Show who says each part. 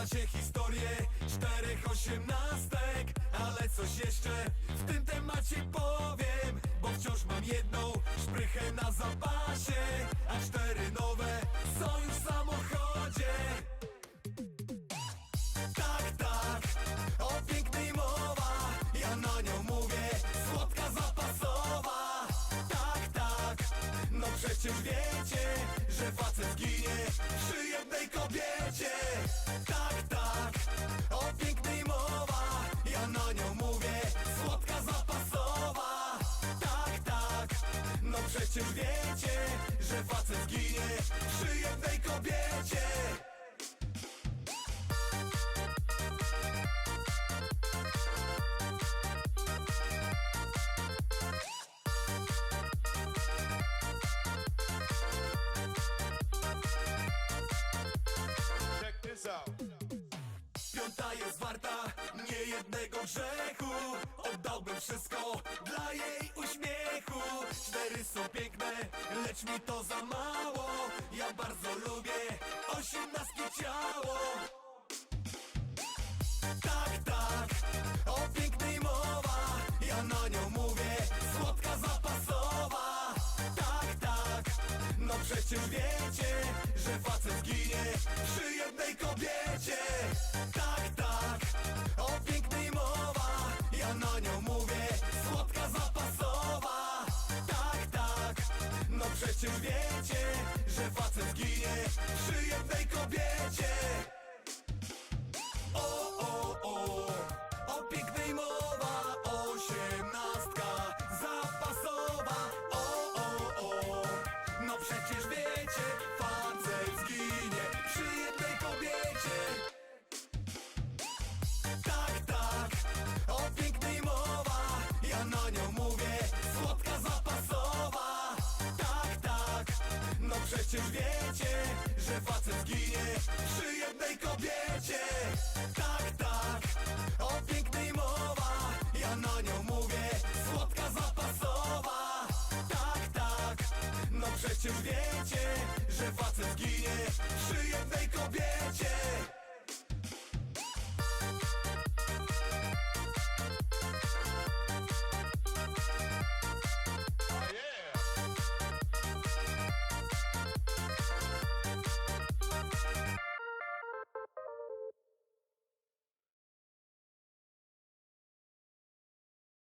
Speaker 1: Znacie historię czterech osiemnastek Ale coś jeszcze w tym temacie powiem Bo wciąż mam jedną szprychę na zapasie A cztery nowe są już w samochodzie. Tak, tak, o pięknej mowa Ja na nią mówię, słodka zapasowa. Tak, tak, no przecież wiecie Że facet ginie Że facet ginie przy jednej kobiecie. Piąta jest warta niejednego grzechu Oddałbym wszystko dla jej piękne, lecz mi to za mało. Ja bardzo lubię osiemnastki ciało. Tak, tak, o pięknej mowa. Ja na nią mówię, słodka zapasowa. Tak, tak, no przecież wiecie Że facet ginie przy jednej kobiecie Że facet ginie przy jednej kobiecie przy jednej kobiecie. Tak, tak, o pięknej mowa, ja na nią mówię, słodka zapasowa. Tak, tak, no przecież wiecie, że facet ginie przy jednej kobiecie.